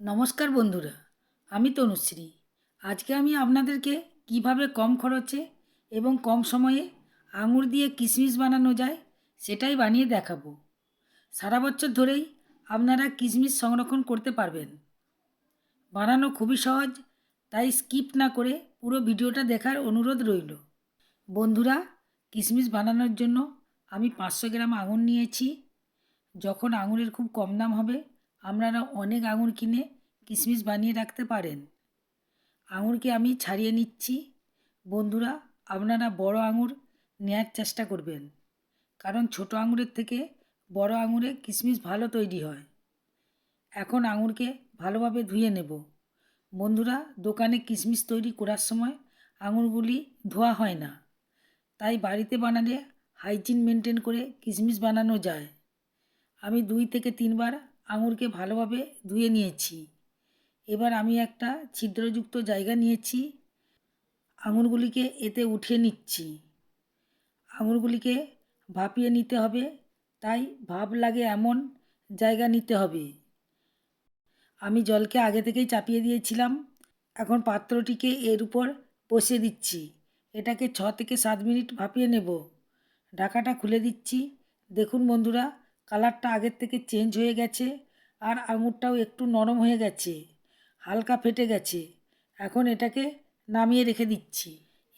নমস্কার বন্ধুরা, আমি তনুশ্রী। আজকে আমি আপনাদেরকে কীভাবে কম খরচে এবং কম সময়ে আঙুর দিয়ে কিশমিশ বানানো যায় সেটাই বানিয়ে দেখাবো। সারা বছর ধরেই আপনারা কিশমিশ সংরক্ষণ করতে পারবেন। বানানো খুবই সহজ, তাই স্কিপ না করে পুরো ভিডিওটা দেখার অনুরোধ রইল। বন্ধুরা, কিশমিশ বানানোর জন্য আমি পাঁচশো গ্রাম আঙুর নিয়েছি। যখন আঙুরের খুব কম দাম হবে আপনারা অনেক আঙুর কিনে কিশমিশ বানিয়ে রাখতে পারেন। আঙুরকে আমি ছাড়িয়ে নিচ্ছি। বন্ধুরা, আপনারা বড় আঙুর নেয়ার চেষ্টা করবেন। কারণ ছোট আঙুরের থেকে বড় আঙুরে কিশমিশ ভালো তৈরি হয়। এখন আঙুরকে ভালোভাবে ধুয়ে নেব। বন্ধুরা, দোকানে কিশমিশ তৈরি করার সময় আঙুরগুলি ধোয়া হয় না। তাই বাড়িতে বানালে হাইজিন মেনটেন করে কিশমিশ বানানো যায়। আমি দুই থেকে তিনবার আঙুরকে ভালোভাবে ধুয়ে নিয়েছি। এবার আমি একটা ছিদ্রযুক্ত জায়গা নিয়েছি। আঙুরগুলিকে এতে উঠিয়ে নিচ্ছি। আঙুরগুলিকে ভাপিয়ে নিতে হবে, তাই ভাপ লাগে এমন জায়গা নিতে হবে। আমি জলকে আগে থেকেই চাপিয়ে দিয়েছিলাম। এখন পাত্রটিকে এর উপর বসিয়ে দিচ্ছি। এটাকে ছ থেকে সাত মিনিট ভাপিয়ে নেব। ঢাকাটা খুলে দিচ্ছি। দেখুন বন্ধুরা কালারটা আগের থেকে চেঞ্জ হয়ে গেছে আর আঙুরটাও একটু নরম হয়ে গেছে, হালকা ফেটে গেছে। এখন এটাকে নামিয়ে রেখে দিচ্ছি।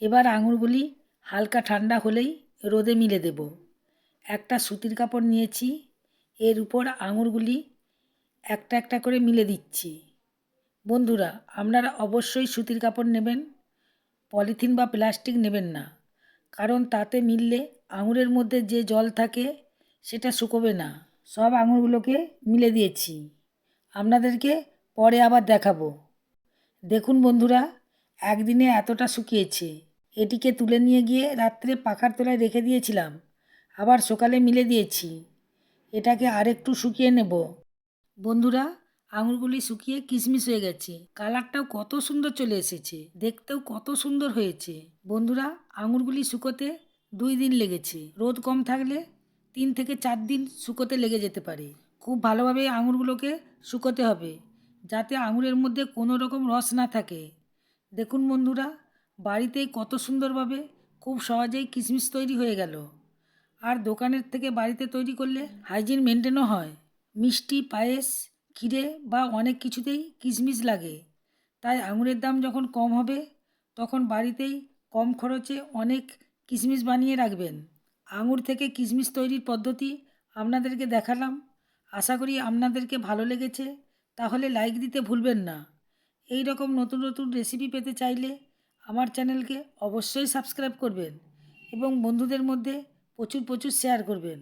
এবার আঙুরগুলি হালকা ঠান্ডা হলেই রোদে মিলে দেব। একটা সুতির কাপড় নিয়েছি, এর উপর আঙুরগুলি একটা একটা করে মিলে দিচ্ছি। বন্ধুরা, আপনারা অবশ্যই সুতির কাপড় নেবেন, পলিথিন বা প্লাস্টিক নেবেন না, কারণ তাতে মিললে আঙুরের মধ্যে যে জল থাকে সেটা শুকোবে না। সব আঙুরগুলোকে মিলে দিয়েছি। আপনাদেরকে পরে আবার দেখাবো। দেখুন বন্ধুরা, একদিনে এতটা শুকিয়েছে। এটিকে তুলে নিয়ে গিয়ে রাত্রে পাখার তলায় রেখে দিয়েছিলাম। আবার সকালে মিলে দিয়েছি। এটাকে আরেকটু শুকিয়ে নেব। বন্ধুরা, আঙুরগুলি শুকিয়ে কিশমিশ হয়ে গেছে। কালারটাও কত সুন্দর চলে এসেছে। দেখতেও কত সুন্দর হয়েছে। বন্ধুরা, আঙুরগুলি শুকোতে দুই দিন লেগেছে। রোদ কম থাকলে তিন থেকে চার দিন শুকোতে লেগে যেতে পারে। খুব ভালোভাবে আঙুরগুলোকে শুকোতে হবে, যাতে আঙুরের মধ্যে কোনো রকম রস না থাকে। দেখুন বন্ধুরা বাড়িতেই কত সুন্দরভাবে খুব সহজেই কিশমিশ তৈরি হয়ে গেল। আর দোকানের থেকে বাড়িতে তৈরি করলে হাইজিন মেনটেনও হয়। মিষ্টি, পায়েস, ক্ষীরে বা অনেক কিছুতেই কিশমিশ লাগে। তাই আঙুরের দাম যখন কম হবে, তখন বাড়িতেই কম খরচে অনেক কিশমিশ বানিয়ে রাখবেন। আঙুর থেকে কিশমিশ তৈরির পদ্ধতি আপনাদেরকে দেখালাম। আশা করি আপনাদেরকে ভালো লেগেছে। তাহলে লাইক দিতে ভুলবেন না। এই রকম নতুন নতুন রেসিপি পেতে চাইলে আমার চ্যানেলকে অবশ্যই সাবস্ক্রাইব করবেন এবং বন্ধুদের মধ্যে প্রচুর প্রচুর শেয়ার করবেন।